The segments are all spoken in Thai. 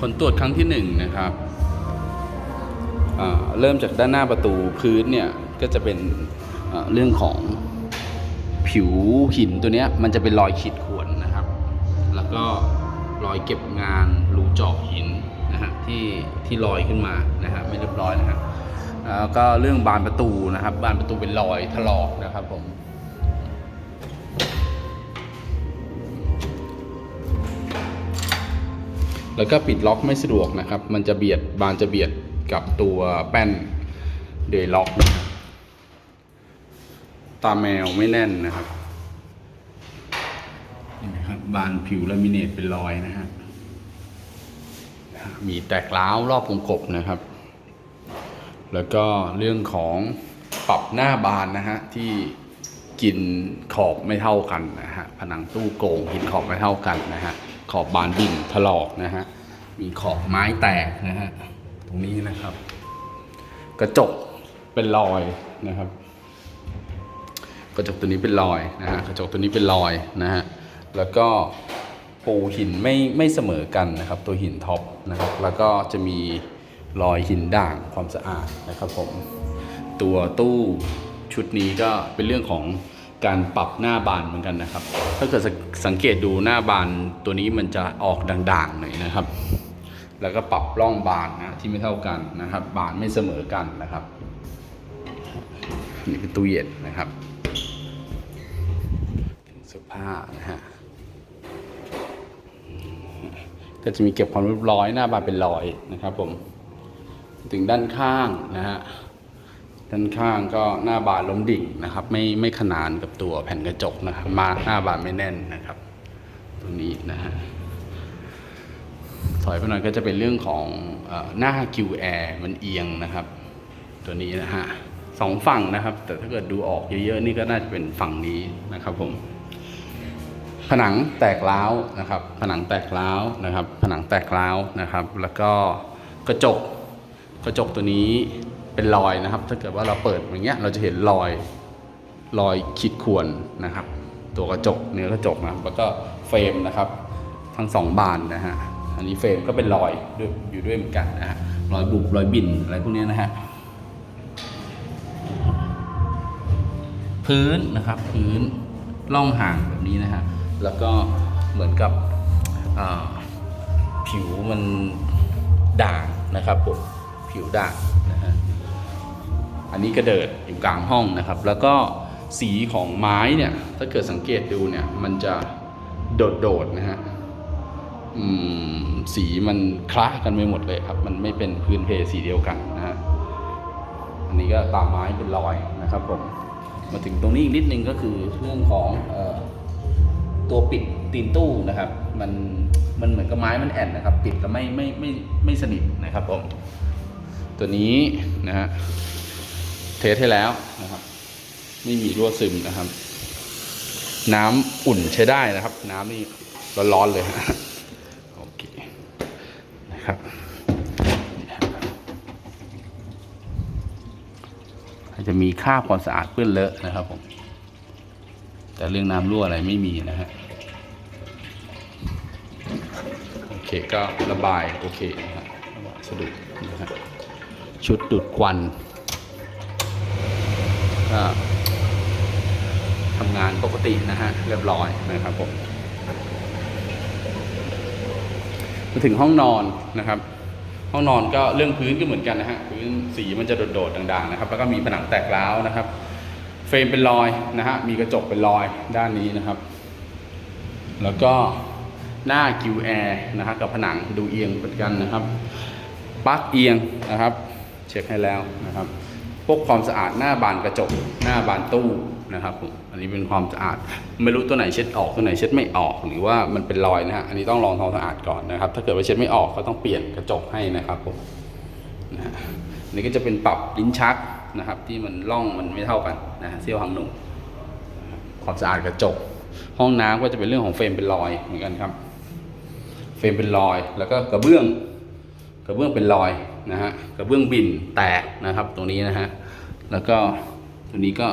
ผลตรวจครั้งที่หนึ่งนะครับเริ่มจากด้านหน้าประตูพื้นเนี่ยก็จะเป็นเรื่องของผิวหินตัวเนี้ยมันจะเป็นรอยขีดข่วนนะครับ แล้วก็รอยเก็บงานรูเจาะหินนะฮะที่ที่ลอยขึ้นมานะฮะไม่เรียบร้อยนะฮะแล้วก็เรื่องบานประตูนะครับ บานประตูเป็นรอยถลอกนะครับผม แล้วก็ปิดล็อกไม่สะดวกนะครับ มันจะเบียดบานจะเบียดกับตัวแป้นเดยล็อกนะครับตาแมวไม่แน่นนะครับเห็นไหมครับ บานผิวลามิเนตเป็นรอยนะฮะมีแตกร้าวรอบวงกบนะครับ แล้วก็เรื่องของปรับหน้าบานนะฮะที่กินขอบไม่เท่ากันนะฮะผนังตู้โกงกินขอบไม่เท่ากันนะฮะ ขอบบานบิ่นถลอกนะฮะ มีขอบไม้แตกนะฮะ ตรงนี้นะครับ กระจกเป็นรอยนะครับ กระจกตัวนี้เป็นรอยนะฮะ กระจกตัวนี้เป็นรอยนะฮะ แล้วก็ปูหินไม่ไม่เสมอกันนะครับ ตัวหินท็อปนะครับ แล้วก็จะมีรอยหินด่างความสะอาดนะครับผม ตัวตู้ชุดนี้ก็เป็นเรื่องของ การปรับหน้าบานเหมือนกันนะครับ ถ้าเกิดสังเกตดูหน้าบานตัวนี้มันจะออกด่างๆหน่อยนะครับ แล้วก็ปรับร่องบานนะที่ไม่เท่ากันนะครับ บานไม่เสมอกันนะครับ นี่เป็นตู้เย็นนะครับเสื้อผ้านะฮะก็จะมีเก็บความเรียบร้อยหน้าบานเป็นรอยนะครับผม ถึงด้านข้างนะฮะ ด้านข้างก็หน้าบานล้มดิ่งนะครับ ไม่ไม่ขนานกับตัวแผ่นกระจกนะครับ มาหน้าบานไม่แน่นนะครับตรงนี้นะฮะถอยไปหน่อยก็จะเป็นเรื่องของอหน้ากิวแอร์มันเอียงนะครับ ตัวนี้นะฮะสองฝั่งนะครับ แต่ถ้าเกิดดูออกเยอะๆนี่ก็น่าจะเป็นฝั่งนี้นะครับผมผนังแตกร้าวนะครับ ผนังแตกร้าวนะครับ ผนังแตกร้าวนะครับ แล้วก็กระจกกระจกตัวนี้ เป็นรอยนะครับ ถ้าเกิดว่าเราเปิดอย่างเงี้ยเราจะเห็นรอยรอยขีดข่วนนะครับ ตัวกระจกเนื้อกระจกนะแล้วก็เฟรมนะครับ ทั้งสองบานนะฮะอันนี้เฟรมก็เป็นรอยด้วยอยู่ด้วยเหมือนกันนะฮะรอยบุบรอยบินอะไรพวกเนี้ยนะฮะพื้นนะครับพื้นล่องห่างแบบนี้นะฮะแล้วก็เหมือนกับผิวมันด่างนะครับผมผิวด่างนะฮะ อันนี้กระเดิดอยู่กลางห้องนะครับ แล้วก็สีของไม้เนี่ย ถ้าเกิดสังเกตดูเนี่ย มันจะโดดๆนะฮะสีมันคล้ากันไปหมดเลยครับ มันไม่เป็นพื้นเพสีเดียวกันนะฮะ อันนี้ก็ตามไม้เป็นรอยนะครับผม มาถึงตรงนี้อีกนิดนึงก็คือเรื่องของออตัวปิดตีนตู้นะครับ มันมันเหมือนกับไม้มันแอนนะครับ ปิดแล้วไม่ไม่ไม่ไม่สนิทนะครับผม ตัวนี้นะฮะ ทสให้แล้วนะครับ ไม่มีรั่วซึมนะครับ น้ำอุ่นใช้ได้นะครับ น้ำนี่ร้อนๆเลยโอเคนะครับจะมีค่าความสะอาดเปื้อนเลอะนะครับผมแต่เรื่องน้ำรั่วอะไรไม่มีนะฮะโอเคก็ระบายโอเคนะฮะระบายสะดุดนะฮะชุดดูดควัน ก็ทำงานปกตินะฮะ เรียบร้อยนะครับผมมาถึงห้องนอนนะครับ ห้องนอนก็เรื่องพื้นก็เหมือนกันนะฮะพื้นสีมันจะโดดๆด่างๆนะครับ แล้วก็มีผนังแตกร้าวนะครับ เฟรมเป็นรอยนะฮะมีกระจกเป็นรอยด้านนี้นะครับ แล้วก็หน้ากิวแอร์นะฮะกับผนังดูเอียงเหมือนกันนะครับปลั๊กเอียงนะครับ เช็คให้แล้วนะครับ พวกความสะอาดหน้าบานกระจก หน้าบานตู้นะครับผมอันนี้เป็นความสะอาด ไม่รู้ตัวไหนเช็ดออกตัวไหนเช็ดไม่ออก หรือว่ามันเป็นรอยนะฮะอันนี้ต้องลองทำความสะอาดก่อนนะครับ ถ้าเกิดว่าเช็ดไม่ออกก็ต้องเปลี่ยนกระจกให้นะครับผมนะฮะอันนี้ก็จะเป็นปรับลิ้นชักนะครับ ที่มันร่องมันไม่เท่ากันนะเสี้ยวหางหนุ่มความสะอาดกระจก ห้องน้ำก็จะเป็นเรื่องของเฟรมเป็นรอยเหมือนกันครับ เฟรมเป็นรอย แล้วก็กระเบื้อง กระเบื้องเป็นรอย นะฮะกระเบื้องบินแตกนะครับตรงนี้นะฮะแล้วก็ตัวนี้ก็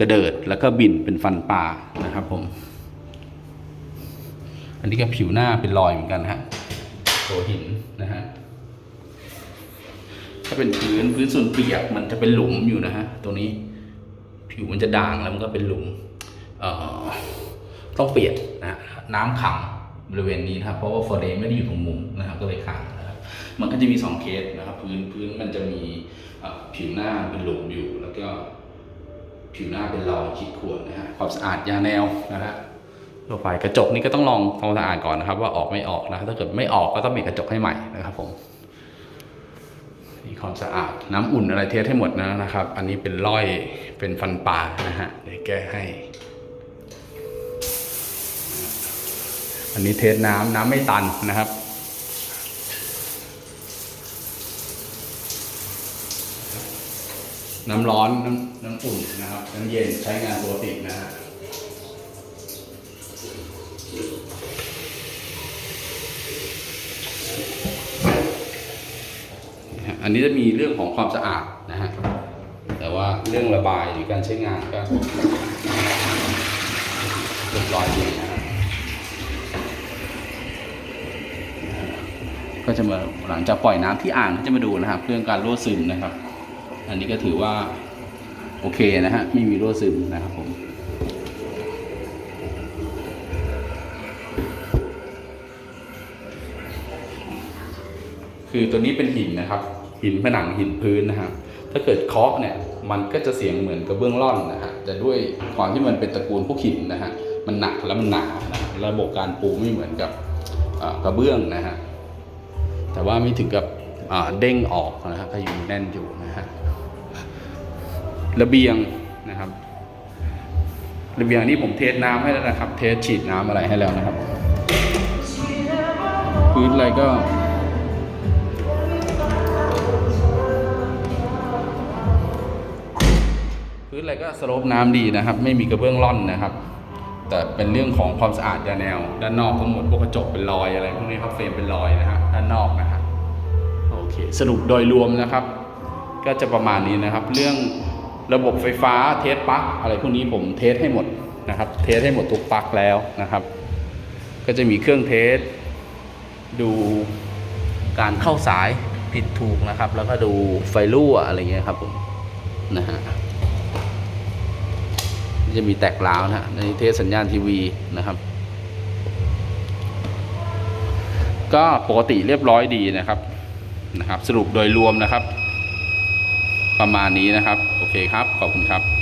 กระเดิดแล้วก็บินเป็นฟันปลานะครับผม อันนี้ก็ผิวหน้าเป็นรอยเหมือนกันฮะตัวหินนะฮะถ้าเป็นพื้นพื้นส่วนเปียกมันจะเป็นหลุมอยู่นะฮะตรงนี้ผิวมันจะด่างแล้วมันก็เป็นหลุมเอ่อต้องเปลี่ยนนะฮะน้ำขังบริเวณนี้นะครับเพราะว่าฟอร์เรนไม่ได้อยู่ตรงมุมนะครับก็เลยขังนะ มันก็จะมีสองเคสนะครับ พื้นพื้นมันจะมีผิวหน้าเป็นหลุมอยู่ แล้วก็ผิวหน้าเป็นรอยขีดข่วนนะฮะความสะอาดยาแนวนะฮะทั่วไปกระจกนี่ก็ต้องลองทำความสะอาดก่อนนะครับ ว่าออกไม่ออกนะถ้าเกิดไม่ออกก็ต้องเปลี่ยนกระจกให้ใหม่นะครับผมมีความสะอาดน้ำอุ่นอะไรเทสให้หมดนะนะครับ อันนี้เป็นร่อยเป็นฟันปลานะฮะเดี๋ยวแก้ให้ อันนี้เทสน้ำน้ำไม่ตันนะครับ น้ำร้อนน้ำน้ำอุ่นนะครับ น้ำเย็นใช้งานปกตินะฮะนะฮะอันนี้จะมีเรื่องของความสะอาดนะฮะ แต่ว่าเรื่องระบายหรือการใช้งานก็เรียบร้อยดีนะก็จะมาหลังจากปล่อยน้ำที่อ่างก็จะมาดูนะครับ เรื่องการรั่วซึมนะครับ อันนี้ก็ถือว่าโอเคนะฮะ ไม่มีรั่วซึมนะครับผม คือตัวนี้เป็นหินนะครับ หินผนังหินพื้นนะครับถ้าเกิดเคาะเนี่ยมันก็จะเสียงเหมือนกระเบื้องร่อนนะฮะแต่ด้วยความที่มันเป็นตระกูลพวกหินนะฮะมันหนักแล้วมันหนานะระบบการปูไม่เหมือนกับกระเบื้องนะฮะแต่ว่าไม่ถึงกับเด้งออกนะครับก็ยังแน่นอยู่นะฮะ ระเบียงนะครับ ระเบียงนี่ผมเทสน้ำให้แล้วนะครับ เทสฉีดน้ำอะไรให้แล้วนะครับ พื้นอะไรก็พื้นอะไรก็สโลปน้ำดีนะครับ ไม่มีกระเบื้องร่อนนะครับ แต่เป็นเรื่องของความสะอาดยาแนว ด้านนอกทั้งหมดพวกกระจกเป็นรอยอะไรพวกนี้ครับเฟรมเป็นรอยนะฮะด้านนอกนะฮะโอเคสรุปโดยรวมนะครับ ก็จะประมาณนี้นะครับ เรื่อง ระบบไฟฟ้าเทสปลั๊กอะไรพวกนี้ผมเทสให้หมดนะครับ เทสให้หมดทุกปลั๊กแล้วนะครับ ก็จะมีเครื่องเทส ดูการเข้าสายผิดถูกนะครับ แล้วก็ดูไฟรั่วอะไรเงี้ยครับผมนะฮะจะมีแตกร้าวนะฮะในเทสสัญญาณทีวีนะครับ ก็ปกติเรียบร้อยดีนะครับนะครับ สรุปโดยรวมนะครับ ประมาณนี้นะครับ โอเคครับ ขอบคุณครับ